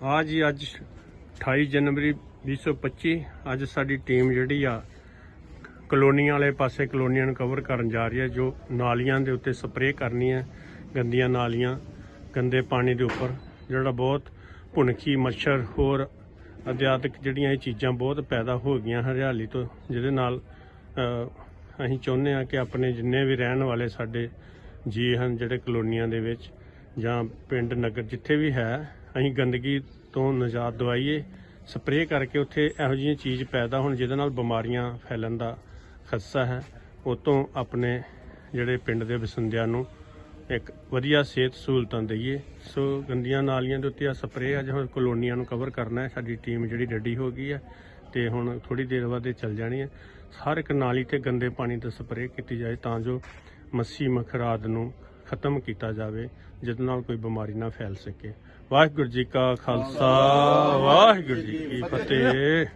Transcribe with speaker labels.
Speaker 1: ਆ ਜੀ, ਅੱਜ 28 ਜਨਵਰੀ 2025 ਅੱਜ ਸਾਡੀ ਟੀਮ ਜਿਹੜੀ ਆ, ਕਲੋਨੀਆਂ ਵਾਲੇ ਪਾਸੇ ਕਲੋਨੀਆਂ ਨੂੰ ਕਵਰ ਕਰਨ ਜਾ ਰਹੀ ਹੈ, ਜੋ ਨਾਲੀਆਂ ਦੇ ਉੱਤੇ ਸਪਰੇਅ ਕਰਨੀ ਹੈ ਗੰਦੀਆਂ ਨਾਲੀਆਂ, ਗੰਦੇ ਪਾਣੀ ਦੇ ਉੱਪਰ, ਜਿਹੜਾ ਬਹੁਤ ਭੁਣਕੀ ਮੱਛਰ, ਹੋਰ ਅਧਿਆਤਕ ਜਿਹੜੀਆਂ ਇਹ ਚੀਜ਼ਾਂ ਬਹੁਤ ਪੈਦਾ ਹੋ ਗਈਆਂ ਹਰਿਆਲੀ ਤੋਂ, ਜਿਹਦੇ ਨਾਲ ਅਸੀਂ ਚਾਹੁੰਦੇ ਹਾਂ ਕਿ ਆਪਣੇ ਜਿੰਨੇ ਵੀ ਰਹਿਣ ਵਾਲੇ ਸਾਡੇ ਜੀ ਹਨ, ਜਿਹੜੇ ਕਲੋਨੀਆਂ ਦੇ ਵਿੱਚ ਜਾਂ ਪਿੰਡ ਨਗਰ ਜਿੱਥੇ ਵੀ ਹੈ, ਅਸੀਂ ਗੰਦਗੀ ਤੋਂ ਨਜ਼ਾਤ ਦਵਾਈਏ। ਸਪਰੇਅ ਕਰਕੇ ਉੱਥੇ ਇਹੋ ਜਿਹੀਆਂ ਚੀਜ਼ ਪੈਦਾ ਹੋਣ ਜਿਹਦੇ ਨਾਲ ਬਿਮਾਰੀਆਂ ਫੈਲਣ ਦਾ ਖਦਸ਼ਾ ਹੈ। ਉਹ ਤੋਂ ਆਪਣੇ ਜਿਹੜੇ ਪਿੰਡ ਦੇ ਵਸਿੰਦਿਆਂ ਨੂੰ ਇੱਕ ਵਧੀਆ ਸਿਹਤ ਸਹੂਲਤਾਂ ਦਈਏ। ਸੋ ਗੰਦੀਆਂ ਨਾਲੀਆਂ ਦੇ ਉੱਤੇ ਆ ਸਪਰੇਅ, ਅੱਜ ਹੁਣ ਕਲੋਨੀਆਂ ਨੂੰ ਕਵਰ ਕਰਨਾ ਹੈ। ਸਾਡੀ ਟੀਮ ਜਿਹੜੀ ਰੈਡੀ ਹੋ ਗਈ ਹੈ ਤੇ ਹੁਣ ਥੋੜੀ ਦੇਰ ਬਾਅਦ ਇਹ ਚੱਲ ਜਾਣੀ ਹੈ। ਹਰ ਇੱਕ ਨਾਲੀ ਤੇ ਗੰਦੇ ਪਾਣੀ ਦਾ ਸਪਰੇਅ ਕੀਤੀ ਜਾਏ ਤਾਂ ਜੋ ਮੱਛੀ ਮਖਰਾਦ ਨੂੰ ਖਤਮ ਕੀਤਾ ਜਾਵੇ ਜਿਹਦੇ ਨਾਲ ਕੋਈ ਬਿਮਾਰੀ ਨਾ ਫੈਲ ਸਕੇ। ਵਾਹਿਗੁਰੂ ਜੀ ਕਾ ਖਾਲਸਾ ਵਾਹਿਗੁਰੂ ਜੀ ਕੀ ਫਤਿਹ।